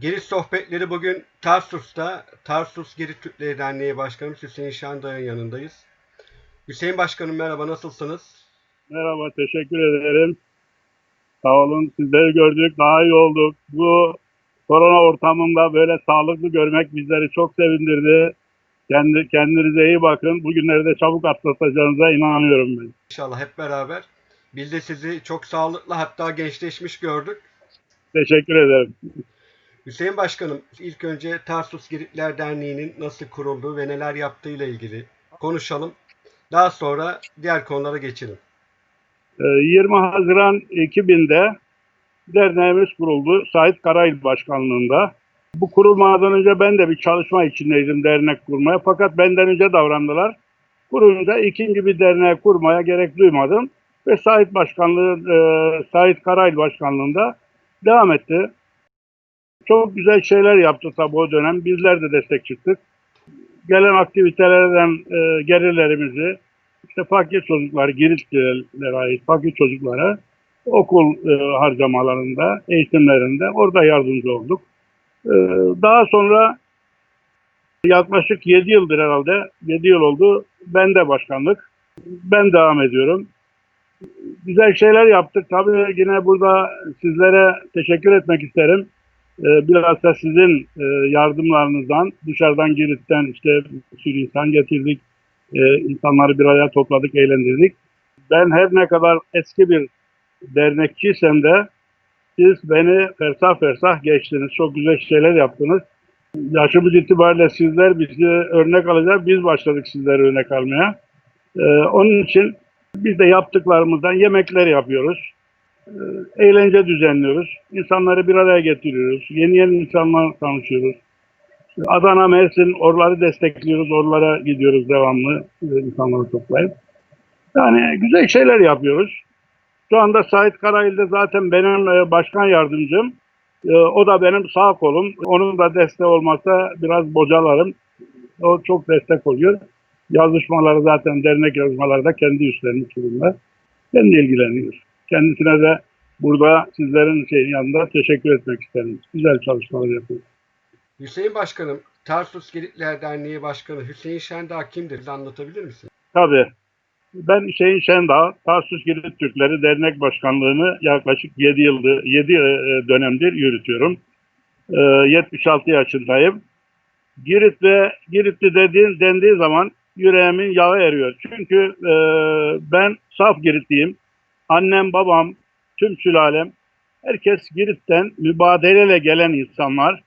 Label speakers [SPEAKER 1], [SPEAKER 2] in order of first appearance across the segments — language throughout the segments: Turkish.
[SPEAKER 1] Girit sohbetleri bugün Tarsus'ta. Tarsus Girit Türkleri Derneği Başkanı Hüseyin Şanday'ın yanındayız. Hüseyin Başkanım merhaba nasılsınız?
[SPEAKER 2] Merhaba, teşekkür ederim. Sağ olun, sizleri gördük, daha iyi olduk. Bu korona ortamında böyle sağlıklı görmek bizleri çok sevindirdi. Kendi, kendinize iyi bakın. Bugünleri de çabuk atlatacağınıza inanıyorum ben.
[SPEAKER 1] İnşallah hep beraber. Biz de sizi çok sağlıklı hatta gençleşmiş gördük.
[SPEAKER 2] Teşekkür ederim.
[SPEAKER 1] Hüseyin Başkanım ilk önce Tarsus Giritler Derneği'nin nasıl kurulduğu ve neler yaptığı ile ilgili konuşalım. Daha sonra diğer konulara geçelim.
[SPEAKER 2] Ee, 20 Haziran 2000'de derneğimiz kuruldu. Sait Karayıl Başkanlığında. Bu kurulmadan önce ben de bir çalışma içindeydim dernek kurmaya. Fakat benden önce davrandılar. Kurulunca ikinci bir derneği kurmaya gerek duymadım. Ve Sait Başkanlığı, e, Sait Karayıl Başkanlığında devam etti. Çok güzel şeyler yaptı tabii o dönem. Bizler de destek çıktık. Gelen aktivitelerden e, gelirlerimizi işte fakir çocuklar, Giritli'lere ait fakir çocuklara okul e, harcamalarında, eğitimlerinde orada yardımcı olduk. E, daha sonra yaklaşık 7 yıldır herhalde, 7 yıl oldu. Ben de başkanlık. Ben devam ediyorum. Güzel şeyler yaptık. Tabii yine burada sizlere teşekkür etmek isterim. E, biraz da sizin e, yardımlarınızdan, dışarıdan Girit'ten işte bir sürü insan getirdik. E, insanları bir araya topladık, eğlendirdik. Ben her ne kadar eski bir dernekçiysem de siz beni fersah fersah geçtiniz. Çok güzel şeyler yaptınız. Yaşımız itibariyle sizler bizi örnek alacak. Biz başladık sizlere örnek almaya. E, onun için biz de yaptıklarımızdan yemekler yapıyoruz. E, eğlence düzenliyoruz. İnsanları bir araya getiriyoruz. Yeni yeni insanlarla tanışıyoruz. Adana, Mersin oraları destekliyoruz. Oralara gidiyoruz devamlı e, insanları toplayıp. Yani güzel şeyler yapıyoruz. Şu anda Sait Karayıl da zaten benim e, başkan yardımcım. E, O da benim sağ kolum. Onun da desteği olmasa biraz bocalarım. O çok destek oluyor. Yazışmaları zaten dernek yazışmaları da kendi üstlenmiş durumda. Kendi ilgileniyor. Kendisine de burada sizlerin şeyin yanında teşekkür etmek isterim. Güzel çalışmalar yapıyor.
[SPEAKER 1] Hüseyin Başkanım, Tarsus Giritler Derneği Başkanı Hüseyin Şendağ kimdir? Bize anlatabilir misin?
[SPEAKER 2] Tabii. Ben Hüseyin Şendağ, Tarsus Girit Türkleri Dernek Başkanlığı'nı yaklaşık 7 yıldır, 7 dönemdir yürütüyorum. Ee, 76 yaşındayım. Girit ve Giritli dediğin, dendiği zaman yüreğimin yağı eriyor. Çünkü e, ben saf Giritliyim. Annem, babam, tüm sülalem, herkes Girit'ten mübadeleyle gelen insanlar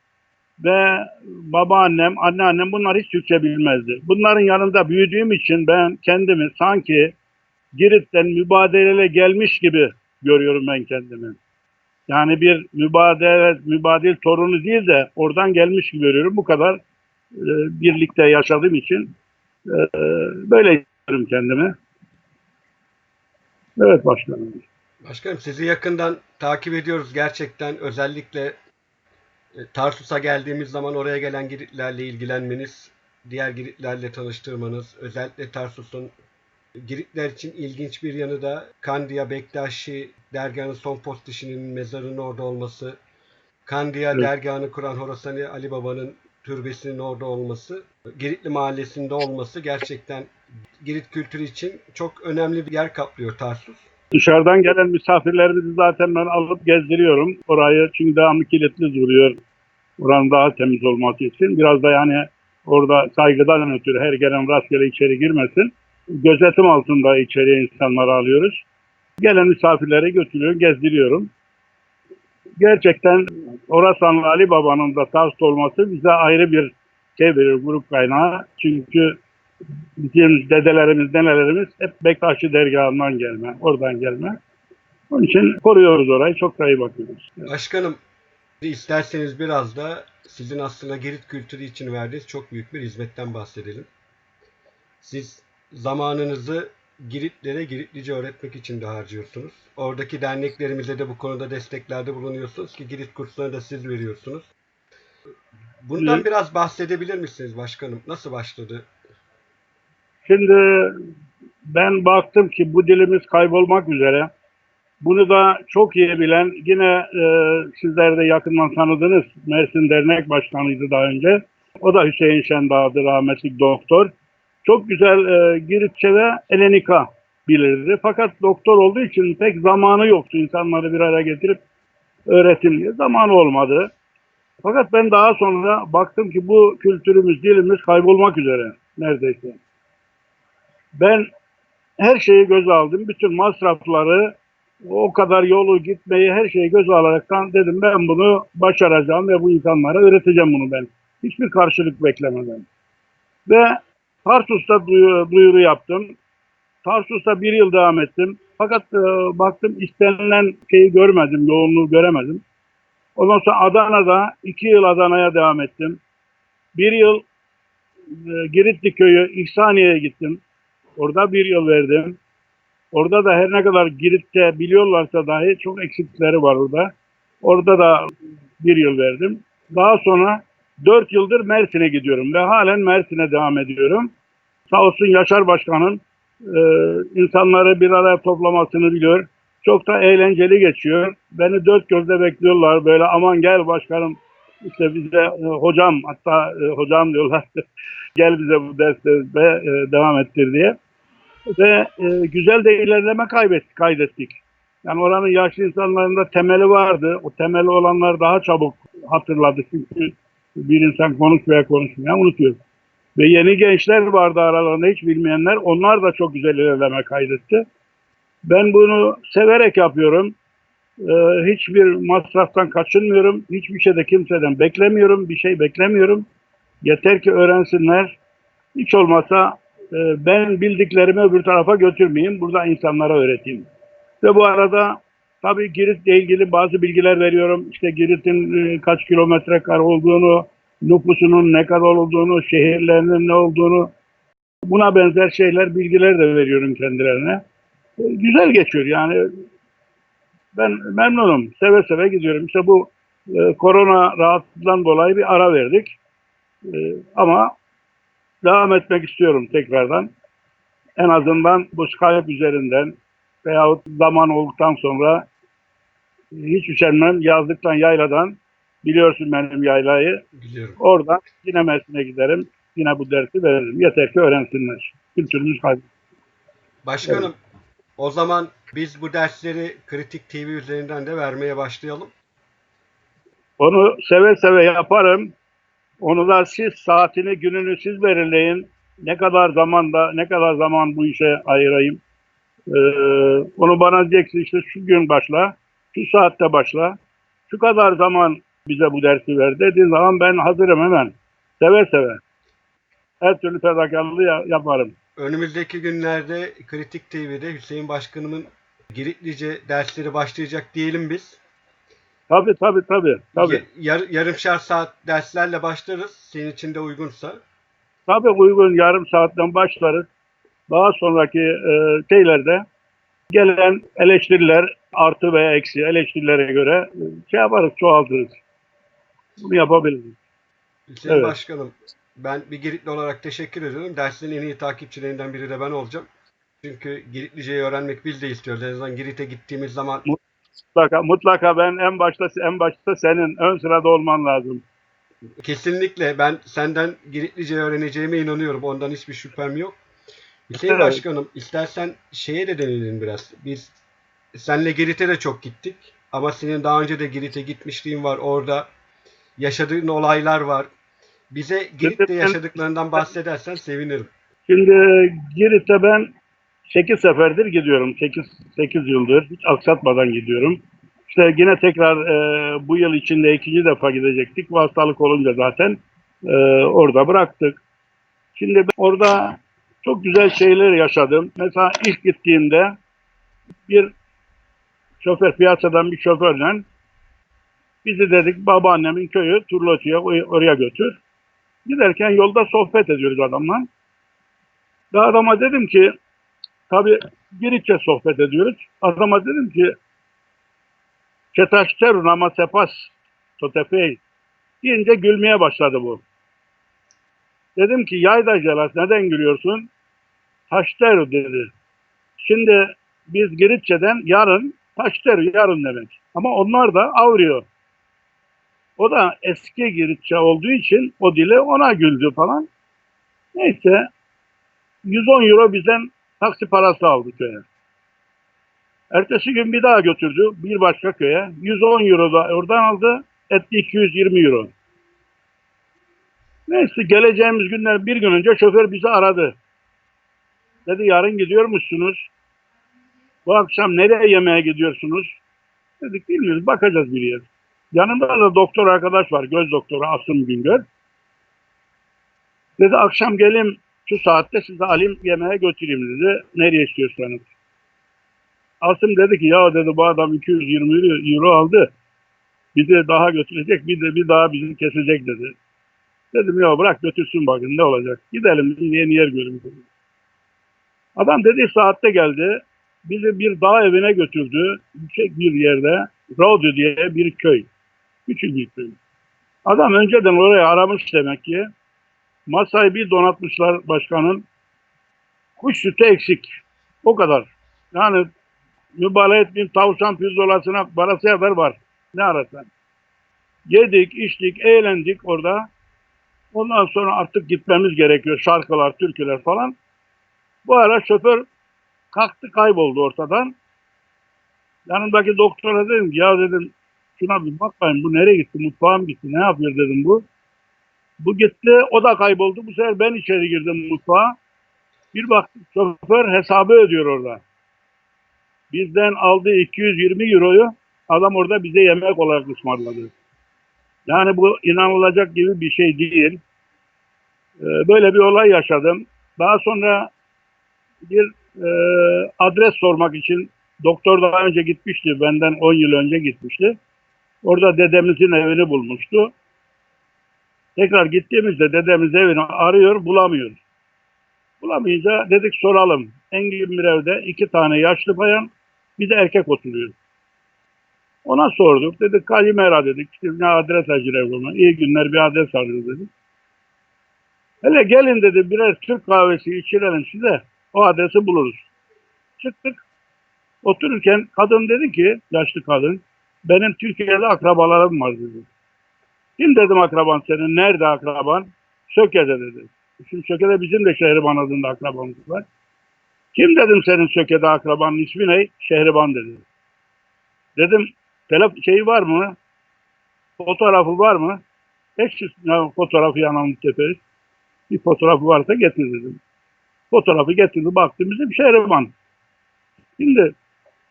[SPEAKER 2] ve babaannem, anneannem bunlar hiç Türkçe bilmezdi. Bunların yanında büyüdüğüm için ben kendimi sanki Girit'ten mübadeleyle gelmiş gibi görüyorum ben kendimi. Yani bir mübadele, mübadil torunu değil de oradan gelmiş gibi görüyorum. Bu kadar e, birlikte yaşadığım için e, böyle görüyorum kendimi. Evet başkanım.
[SPEAKER 1] Başkanım sizi yakından takip ediyoruz gerçekten özellikle e, Tarsus'a geldiğimiz zaman oraya gelen Giritlerle ilgilenmeniz, diğer Giritlerle tanıştırmanız, özellikle Tarsus'un Giritler için ilginç bir yanı da Kandiya Bektaşi dergahının son post işinin mezarının orada olması, Kandiya
[SPEAKER 2] Evet.
[SPEAKER 1] dergahını kuran Horasani Ali Baba'nın türbesinin orada olması, Giritli mahallesinde olması gerçekten Girit kültürü için çok önemli bir yer kaplıyor Tarsus.
[SPEAKER 2] Dışarıdan gelen misafirlerimizi zaten ben alıp gezdiriyorum. Orayı çünkü devamlı kilitli duruyor. Oranın daha temiz olması için. Biraz da yani orada saygıdan ötürü her gelen rastgele içeri girmesin. Gözetim altında içeriye insanları alıyoruz. Gelen misafirleri götürüyorum, gezdiriyorum. Gerçekten Orasanlı Ali Baba'nın da tavsiye olması bize ayrı bir şey veriyor, grup kaynağı. Çünkü bizim dedelerimiz, nenelerimiz hep Bektaşi dergahından gelme, oradan gelme. Onun için koruyoruz orayı, çok da iyi bakıyoruz.
[SPEAKER 1] Başkanım, isterseniz biraz da sizin aslında Girit kültürü için verdiğiniz çok büyük bir hizmetten bahsedelim. Siz zamanınızı Giritlere Giritlice öğretmek için de harcıyorsunuz. Oradaki derneklerimize de bu konuda desteklerde bulunuyorsunuz ki Girit kurslarını da siz veriyorsunuz. Bundan biraz bahsedebilir misiniz başkanım? Nasıl başladı?
[SPEAKER 2] Şimdi ben baktım ki bu dilimiz kaybolmak üzere. Bunu da çok iyi bilen yine e, sizler de yakından tanıdınız. Mersin Dernek Başkanıydı daha önce. O da Hüseyin Şendağ'dı rahmetli doktor. Çok güzel e, Giritçe ve Elenika bilirdi. Fakat doktor olduğu için pek zamanı yoktu insanları bir araya getirip öğretim diye. Zamanı olmadı. Fakat ben daha sonra baktım ki bu kültürümüz, dilimiz kaybolmak üzere neredeyse. Ben her şeyi göze aldım. Bütün masrafları, o kadar yolu gitmeyi, her şeyi göze alaraktan dedim ben bunu başaracağım ve bu insanlara öğreteceğim bunu ben. Hiçbir karşılık beklemeden. Ve Tarsus'ta duyu- duyuru yaptım. Tarsus'ta bir yıl devam ettim. Fakat e, baktım istenilen şeyi görmedim, yoğunluğu göremedim. Ondan sonra Adana'da iki yıl Adana'ya devam ettim. Bir yıl e, Giritli köyü İhsaniye'ye gittim. Orada bir yıl verdim. Orada da her ne kadar Girit'te biliyorlarsa dahi çok eksikleri var orada. Orada da bir yıl verdim. Daha sonra dört yıldır Mersin'e gidiyorum ve halen Mersin'e devam ediyorum. Sağ olsun Yaşar Başkan'ın e, insanları bir araya toplamasını biliyor. Çok da eğlenceli geçiyor. Beni dört gözle bekliyorlar. Böyle aman gel başkanım işte bize e, hocam hatta e, hocam diyorlar. gel bize bu derste e, devam ettir diye. Ve e, güzel de ilerleme kaybettik, kaydettik. Yani oranın yaşlı insanlarında temeli vardı. O temeli olanlar daha çabuk hatırladı. Çünkü bir insan konuşmaya konuşmaya unutuyor. Ve yeni gençler vardı aralarında hiç bilmeyenler. Onlar da çok güzel ilerleme kaydetti. Ben bunu severek yapıyorum. Ee, hiçbir masraftan kaçınmıyorum. Hiçbir şeyde kimseden beklemiyorum. Bir şey beklemiyorum. Yeter ki öğrensinler. Hiç olmasa e, ben bildiklerimi öbür tarafa götürmeyeyim. Burada insanlara öğreteyim. Ve bu arada tabii Girit'le ilgili bazı bilgiler veriyorum. İşte Girit'in e, kaç kilometre kare olduğunu, nüfusunun ne kadar olduğunu, şehirlerinin ne olduğunu buna benzer şeyler, bilgiler de veriyorum kendilerine. E, Güzel geçiyor yani. Ben memnunum. Seve seve gidiyorum. İşte bu e, korona rahatsızlığından dolayı bir ara verdik. E, ama devam etmek istiyorum tekrardan. En azından bu Skype üzerinden veyahut zaman olduktan sonra hiç üşenmem. Yazlıktan, yayladan biliyorsun benim yaylayı.
[SPEAKER 1] Biliyorum.
[SPEAKER 2] Oradan yine Mersin'e giderim. Yine bu dersi veririm. Yeter ki öğrensinler. Kültürümüz kaybolmasın.
[SPEAKER 1] Başkanım, o zaman biz bu dersleri Kritik TV üzerinden de vermeye başlayalım.
[SPEAKER 2] Onu seve seve yaparım. Onu da siz saatini, gününü siz belirleyin. Ne kadar zamanda, ne kadar zaman bu işe ayırayım. Ee, onu bana diyeceksin işte şu gün başla, şu saatte başla. Şu kadar zaman bize bu dersi ver dediğin zaman ben hazırım hemen. Seve seve. Her türlü fedakarlığı ya- yaparım.
[SPEAKER 1] Önümüzdeki günlerde Kritik TV'de Hüseyin Başkanımın Giritlice dersleri başlayacak diyelim biz.
[SPEAKER 2] Tabii tabii tabii. tabii.
[SPEAKER 1] Ya- yar- yarımşar saat derslerle başlarız. Senin için de uygunsa.
[SPEAKER 2] Tabii uygun yarım saatten başlarız. Daha sonraki e, şeylerde gelen eleştiriler artı veya eksi eleştirilere göre e, şey yaparız, çoğaltırız. Bunu yapabiliriz.
[SPEAKER 1] Hüseyin
[SPEAKER 2] Evet.
[SPEAKER 1] Başkanım, ben bir Giritli olarak teşekkür ediyorum. Derslerin en iyi takipçilerinden biri de ben olacağım. Çünkü Giritliceyi öğrenmek biz de istiyoruz. En azından Girit'e gittiğimiz zaman
[SPEAKER 2] Mutlaka, mutlaka ben en başta en başta senin ön sırada olman lazım.
[SPEAKER 1] kesinlikle ben senden Giritliceyi öğreneceğime inanıyorum. Ondan hiçbir şüphem yok. Hüseyin
[SPEAKER 2] Evet.
[SPEAKER 1] Başkanım, istersen şeye de değinelim biraz. Biz senle Girit'e de çok gittik. Ama senin daha önce de Girit'e gitmişliğin var. Orada yaşadığın olaylar var. Bize Girit'te yaşadıklarından bahsedersen sevinirim.
[SPEAKER 2] Şimdi Girit'e ben 8 seferdir gidiyorum. 8, 8 yıldır. Hiç aksatmadan gidiyorum. İşte yine tekrar e, bu yıl içinde ikinci defa gidecektik. Bu hastalık olunca zaten e, orada bıraktık. Şimdi ben orada çok güzel şeyler yaşadım. Mesela ilk gittiğimde bir şoför piyasadan bir şoförle bizi dedik babaannemin köyü Turloçu'ya oraya götür. Giderken yolda sohbet ediyoruz adamla. Ve adama dedim ki tabi Giritçe sohbet ediyoruz. Adama dedim ki Çetaşterun ama sepas totefey deyince gülmeye başladı bu. Dedim ki yayda jelas neden gülüyorsun? Haşteru dedi. Şimdi biz Giritçe'den yarın Taşter yarın demek. Ama onlar da avruyor. O da eski Giritçe olduğu için o dile ona güldü falan. Neyse 110 euro bizden taksi parası aldı köye. Ertesi gün bir daha götürdü bir başka köye. 110 euro da oradan aldı. Etti 220 euro. Neyse geleceğimiz günler bir gün önce şoför bizi aradı. Dedi yarın gidiyormuşsunuz. Bu akşam nereye yemeğe gidiyorsunuz? Dedik bilmiyoruz bakacağız bir yer. Yanımda da doktor arkadaş var. Göz doktoru Asım Güngör. Dedi akşam gelin şu saatte sizi alayım yemeğe götüreyim dedi. Nereye istiyorsanız. Asım dedi ki ya dedi bu adam 220 euro aldı. Bizi daha götürecek bir de bir daha bizi kesecek dedi. Dedim ya bırak götürsün bakın ne olacak. Gidelim yeni yer görün. Adam dediği saatte geldi. Bizi bir dağ evine götürdü. Yüksek bir yerde. Rodyo diye bir köy. Küçük bir köy. Adam önceden oraya aramış demek ki. Masayı bir donatmışlar başkanın. Kuş sütü eksik. O kadar. Yani mübalağa etmeyeyim tavşan pirzolasına parası haber var. Ne ararsan. Yedik, içtik, eğlendik orada. Ondan sonra artık gitmemiz gerekiyor. Şarkılar, türküler falan. Bu ara şoför kalktı kayboldu ortadan. Yanımdaki doktora dedim ya dedim şuna bir bakmayın bu nereye gitti mutfağa mı gitti ne yapıyor dedim bu. Bu gitti o da kayboldu. Bu sefer ben içeri girdim mutfağa. Bir baktık şoför hesabı ödüyor orada. Bizden aldığı 220 euroyu adam orada bize yemek olarak ısmarladı. Yani bu inanılacak gibi bir şey değil. Ee, Böyle bir olay yaşadım. Daha sonra bir e, adres sormak için doktor daha önce gitmişti. Benden 10 yıl önce gitmişti. Orada dedemizin evini bulmuştu. Tekrar gittiğimizde dedemiz evini arıyor, bulamıyor. Bulamayınca dedik soralım. Engin bir evde iki tane yaşlı bayan, bir de erkek oturuyor. Ona sorduk. Dedik Kalimera dedik. İşte ne adres acire bunu. İyi günler bir adres arıyoruz dedik. Hele gelin dedi birer Türk kahvesi içirelim size. O adresi buluruz. Çıktık. Otururken kadın dedi ki, yaşlı kadın, benim Türkiye'de akrabalarım var dedi. Kim dedim akraban senin? Nerede akraban? Söke'de dedi. Şimdi Söke'de bizim de Şehriban adında akrabamız var. Kim dedim senin Söke'de akrabanın ismi ne? Şehriban dedi. Dedim telef şeyi var mı? Fotoğrafı var mı? Hiç fotoğrafı yanımda teperiz. Bir fotoğrafı varsa getir dedim. Fotoğrafı getirdi baktım bizim Şehriban. Şimdi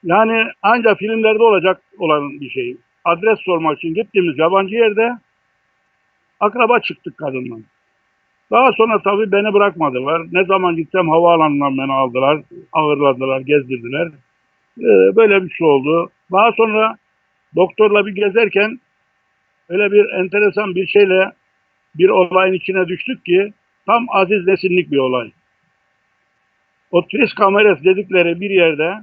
[SPEAKER 2] yani ancak filmlerde olacak olan bir şey. Adres sormak için gittiğimiz yabancı yerde akraba çıktık kadından. Daha sonra tabii beni bırakmadılar. Ne zaman gitsem havaalanından beni aldılar, ağırladılar, gezdirdiler. Ee, böyle bir şey oldu. Daha sonra doktorla bir gezerken öyle bir enteresan bir şeyle bir olayın içine düştük ki tam Aziz Nesinlik bir olay. O Tris Kameres dedikleri bir yerde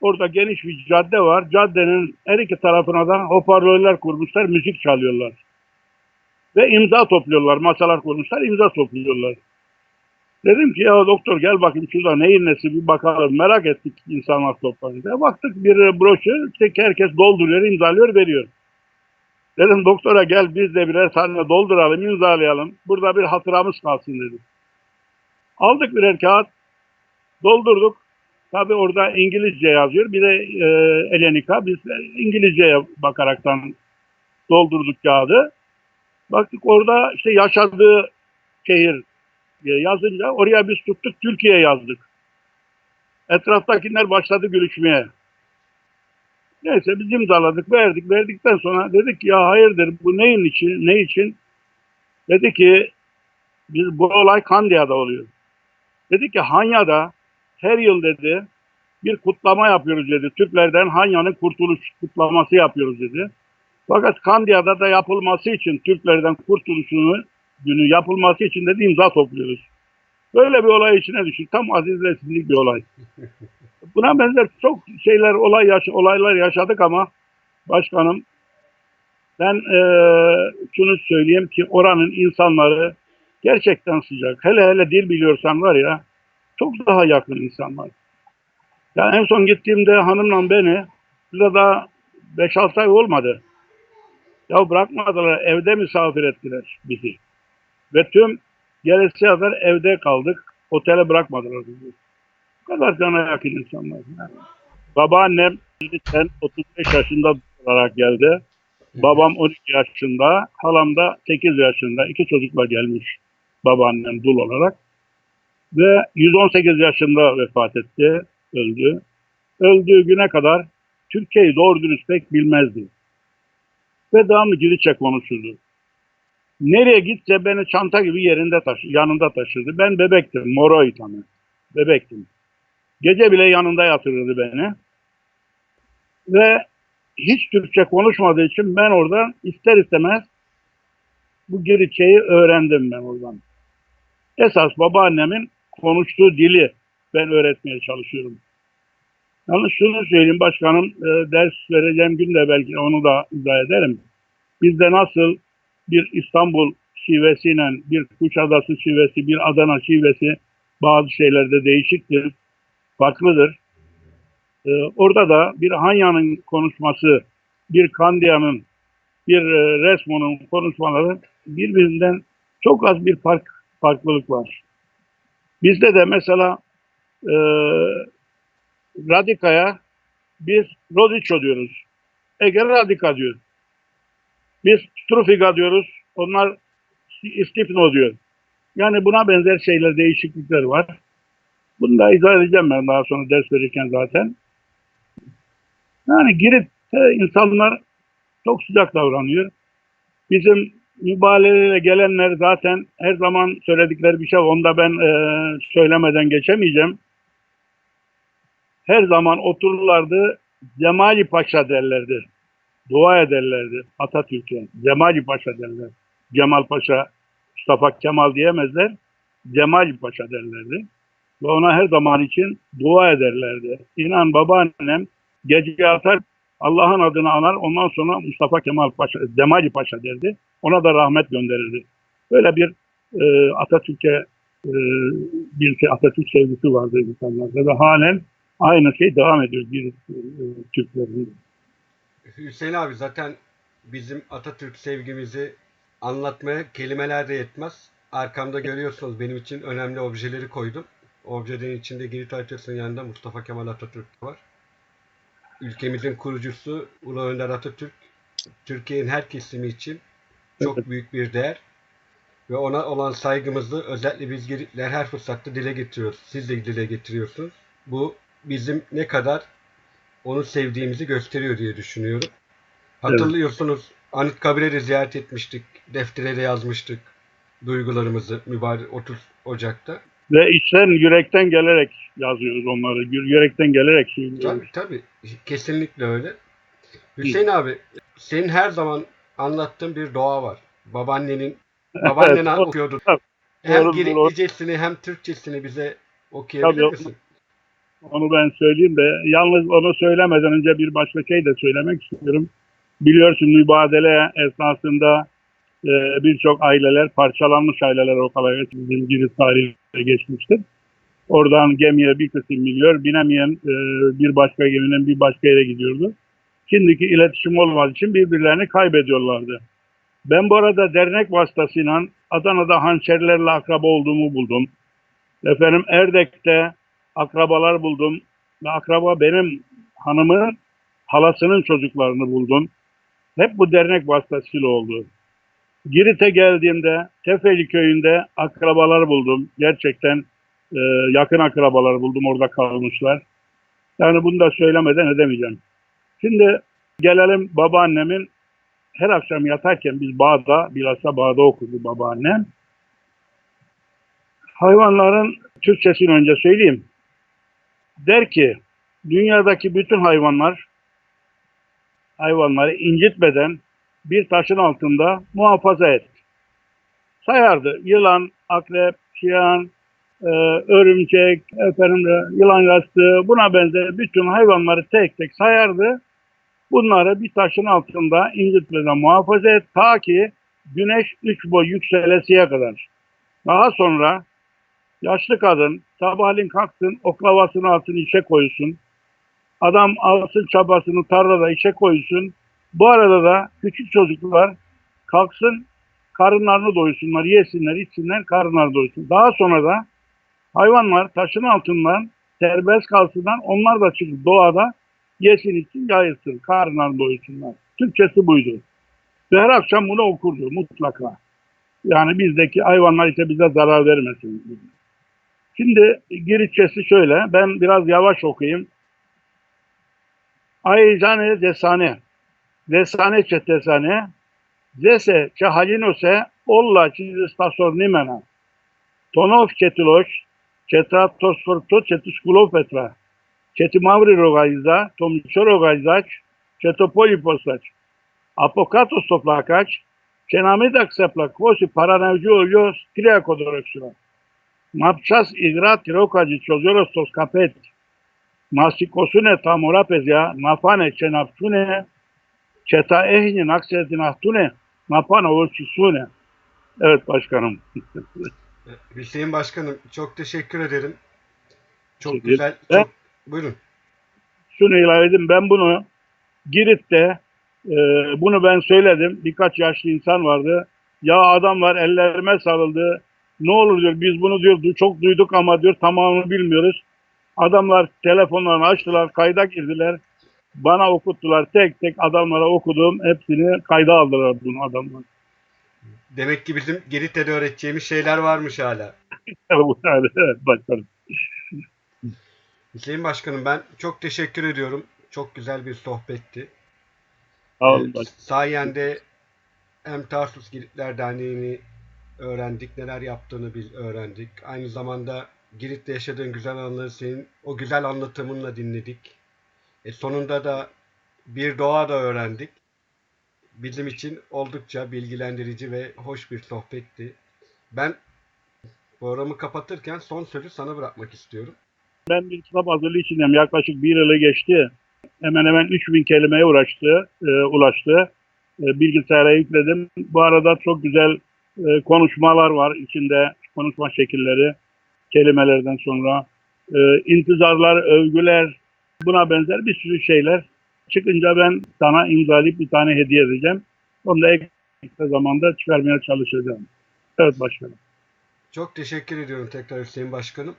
[SPEAKER 2] orada geniş bir cadde var. Caddenin her iki tarafına da hoparlörler kurmuşlar, müzik çalıyorlar. Ve imza topluyorlar. Masalar kurmuşlar, imza topluyorlar. Dedim ki ya doktor gel bakayım şurada neyin nesi bir bakalım. Merak ettik insanlar toplanınca. Baktık bir broşür, işte herkes dolduruyor, imzalıyor, veriyor. Dedim doktora gel biz de birer tane dolduralım, imzalayalım. Burada bir hatıramız kalsın dedim. Aldık birer kağıt, doldurduk. Tabi orada İngilizce yazıyor. Bir de e, Elenika. Biz İngilizceye bakaraktan doldurduk kağıdı. Baktık orada işte yaşadığı şehir yazınca oraya biz tuttuk Türkiye yazdık. Etraftakiler başladı gülüşmeye. Neyse biz imzaladık, verdik. Verdikten sonra dedik ki ya hayırdır bu neyin için, ne için? Dedi ki biz bu olay Kandiya'da oluyor. Dedi ki Hanya'da her yıl dedi bir kutlama yapıyoruz dedi. Türklerden Hanya'nın kurtuluş kutlaması yapıyoruz dedi. Fakat Kandiya'da da yapılması için Türklerden kurtuluşunu günü yapılması için dedi imza topluyoruz. Böyle bir olay içine düştük. Tam aziz resimlik bir olay. Buna benzer çok şeyler, olay yaş olaylar yaşadık ama başkanım ben e, şunu söyleyeyim ki oranın insanları gerçekten sıcak. Hele hele dil biliyorsan var ya çok daha yakın insanlar. Ya en son gittiğimde hanımla beni Burada daha 5-6 ay olmadı. Ya bırakmadılar. Evde misafir ettiler bizi. Ve tüm gelesiye kadar evde kaldık. Otele bırakmadılar bizi. Bu kadar cana yakın insanlar. Yani. Babaannem sen 35 yaşında olarak geldi. Babam 12 yaşında, halam da 8 yaşında. İki çocukla gelmiş babaannem dul olarak. Ve 118 yaşında vefat etti, öldü. Öldüğü güne kadar Türkiye'yi doğru dürüst pek bilmezdi. Ve devamlı Giritçe konuşurdu. Nereye gitse beni çanta gibi yerinde taşı, yanında taşırdı. Ben bebektim, moroydu hani. Bebektim. Gece bile yanında yatırırdı beni. Ve hiç Türkçe konuşmadığı için ben oradan ister istemez bu Giritçeyi öğrendim ben oradan. Esas babaannemin konuştuğu dili ben öğretmeye çalışıyorum. Yalnız şunu söyleyeyim başkanım, e, ders vereceğim gün de belki onu da izah ederim. Bizde nasıl bir İstanbul şivesiyle bir Kuşadası şivesi, bir Adana şivesi bazı şeylerde değişiktir, farklıdır. Ee, orada da bir Hanya'nın konuşması, bir Kandiya'nın, bir e, Resmo'nun konuşmaları birbirinden çok az bir fark farklılık var. Bizde de mesela e, Radika'ya biz Rodiço diyoruz. Ege Radika diyor. Biz Strufiga diyoruz. Onlar Istifno diyor. Yani buna benzer şeyler, değişiklikler var. Bunu da izah edeceğim ben daha sonra ders verirken zaten. Yani Girit'te insanlar çok sıcak davranıyor. Bizim mübalağayla gelenler zaten her zaman söyledikleri bir şey. var. Onu da ben e, söylemeden geçemeyeceğim. Her zaman otururlardı. Cemali Paşa derlerdi. Dua ederlerdi Atatürk'e. Cemali Paşa derler. Cemal Paşa, Mustafa Kemal diyemezler. Cemali Paşa derlerdi. Ve ona her zaman için dua ederlerdi. İnan babaannem gece yatar Allah'ın adını anar ondan sonra Mustafa Kemal Paşa, Cemali Paşa derdi. Ona da rahmet gönderirdi. Böyle bir e, Atatürk'e e, bir şey, Atatürk sevgisi vardı insanlarda ve halen aynı şey devam ediyor bir e, Türklerin.
[SPEAKER 1] Hüseyin abi zaten bizim Atatürk sevgimizi anlatmaya kelimeler de yetmez. Arkamda görüyorsunuz benim için önemli objeleri koydum. Objelerin içinde Girit haritasının yanında Mustafa Kemal Atatürk var. Ülkemizin kurucusu Ulu Önder Atatürk, Türkiye'nin her kesimi için çok büyük bir değer. Ve ona olan saygımızı özellikle biz Giritler her fırsatta dile getiriyoruz. Siz de dile getiriyorsunuz. Bu bizim ne kadar onu sevdiğimizi gösteriyor diye düşünüyorum. Hatırlıyorsunuz Anıtkabir'e de ziyaret etmiştik. Deftere de yazmıştık duygularımızı mübarek 30 Ocak'ta.
[SPEAKER 2] Ve içten yürekten gelerek yazıyoruz onları. Yü- Yürekten gelerek söylüyoruz.
[SPEAKER 1] Tabii tabii. Kesinlikle öyle. Hüseyin abi senin her zaman anlattığın bir doğa var. Babaannenin babaannen
[SPEAKER 2] Evet,
[SPEAKER 1] okuyordu.
[SPEAKER 2] tabii.
[SPEAKER 1] Hem
[SPEAKER 2] Doğru,
[SPEAKER 1] Giritlicesini hem Türkçesini bize okuyabilir
[SPEAKER 2] Tabii.
[SPEAKER 1] misin?
[SPEAKER 2] Onu ben söyleyeyim de yalnız onu söylemeden önce bir başka şey de söylemek istiyorum. Biliyorsun mübadele esnasında e, birçok aileler parçalanmış aileler o kadar bizim Girit tarihinde geçmiştir. Oradan gemiye bir kısım biniyor, binemeyen e, bir başka geminin bir başka yere gidiyordu. Şimdiki iletişim olmadığı için birbirlerini kaybediyorlardı. Ben bu arada dernek vasıtasıyla Adana'da hançerlerle akraba olduğumu buldum. Efendim Erdek'te akrabalar buldum. Ve akraba benim hanımın halasının çocuklarını buldum. Hep bu dernek vasıtasıyla oldu. Girit'e geldiğimde Tefeli köyünde akrabalar buldum. Gerçekten e, yakın akrabalar buldum orada kalmışlar. Yani bunu da söylemeden edemeyeceğim. Şimdi gelelim babaannemin her akşam yatarken biz bağda, bilhassa bağda okurdu babaannem. Hayvanların Türkçesini önce söyleyeyim. Der ki dünyadaki bütün hayvanlar hayvanları incitmeden bir taşın altında muhafaza et. Sayardı. Yılan, akrep, şiyan, e, örümcek, efendim, yılan yastığı buna benzer bütün hayvanları tek tek sayardı. Bunları bir taşın altında incitmeden muhafaza et ta ki güneş üç boy yükselesiye kadar. Daha sonra yaşlı kadın sabahleyin kalksın oklavasını altın içe koysun. Adam alsın çabasını tarlada işe koysun. Bu arada da küçük çocuklar kalksın karınlarını doyursunlar, yesinler, içsinler, karınları doyursun. Daha sonra da hayvanlar taşın altından serbest kalsınlar. Onlar da çıkıp doğada yesin için yayılsın, karınlarını doyursunlar. Türkçesi buydu. Ve her akşam bunu okurdu mutlaka. Yani bizdeki hayvanlar işte bize zarar vermesin. Şimdi Giritçesi şöyle. Ben biraz yavaş okuyayım. Ayzane desane. Desane çetesane. Zese çahalinose olla çizistasor nimena. Tonov çetiloş. Çetratosforto çetiskulopetra. Çetimavri rogayza. Tomiço rogayzaç. Çetopoliposaç. Apokatos toplakaç. Çenamidak seplak. Kosi paranevci oluyor. Triakodorexura. Mapças igrat tirokacı çozoros tos kapet. Masikosune tamorapezya. Nafane çenapçune. Çeta ehni naksetin ahtune. Napana ölçüsune. Evet başkanım.
[SPEAKER 1] Hüseyin Başkanım çok teşekkür ederim. Çok
[SPEAKER 2] Teşekkür
[SPEAKER 1] güzel.
[SPEAKER 2] ederim.
[SPEAKER 1] Çok... Buyurun.
[SPEAKER 2] Şunu ilave edeyim. Ben bunu Girit'te e, bunu ben söyledim. Birkaç yaşlı insan vardı. Ya adamlar ellerime sarıldı. Ne olur diyor biz bunu diyor çok duyduk ama diyor tamamını bilmiyoruz. Adamlar telefonlarını açtılar, kayda girdiler. Bana okuttular. Tek tek adamlara okudum. Hepsini kayda aldılar bunu adamlar.
[SPEAKER 1] Demek ki bizim Girit'te de öğreteceğimiz şeyler varmış hala.
[SPEAKER 2] evet başkanım.
[SPEAKER 1] Hüseyin Başkanım ben çok teşekkür ediyorum. Çok güzel bir sohbetti.
[SPEAKER 2] Sağ olun
[SPEAKER 1] Ee, sayende hem Tarsus Giritler Derneği'ni öğrendik, neler yaptığını bil öğrendik. Aynı zamanda Girit'te yaşadığın güzel anıları senin o güzel anlatımınla dinledik. E, sonunda da bir doğa da öğrendik. Bizim için oldukça bilgilendirici ve hoş bir sohbetti. Ben programı kapatırken son sözü sana bırakmak istiyorum.
[SPEAKER 2] Ben bir kitap hazırlığı içindeyim. Yaklaşık bir yılı geçti. Hemen hemen 3000 kelimeye uğraştı, e, ulaştı. E, bilgisayara yükledim. Bu arada çok güzel e, konuşmalar var içinde. Konuşma şekilleri, kelimelerden sonra. E, intizarlar, övgüler, buna benzer bir sürü şeyler. Çıkınca ben sana imzalayıp bir tane hediye edeceğim. Onu da kısa zamanda çıkarmaya çalışacağım. Evet başkanım.
[SPEAKER 1] Çok teşekkür ediyorum tekrar Hüseyin Başkanım.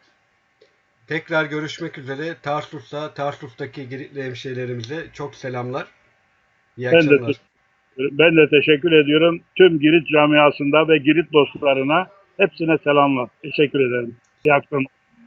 [SPEAKER 1] Tekrar görüşmek üzere. Tarsus'a, Tarsus'taki Giritli hemşehrilerimize çok selamlar. İyi
[SPEAKER 2] Ben
[SPEAKER 1] akşamlar.
[SPEAKER 2] Ben de teşekkür ediyorum. Tüm Girit camiasında ve Girit dostlarına hepsine selamlar. Teşekkür ederim. İyi akşamlar.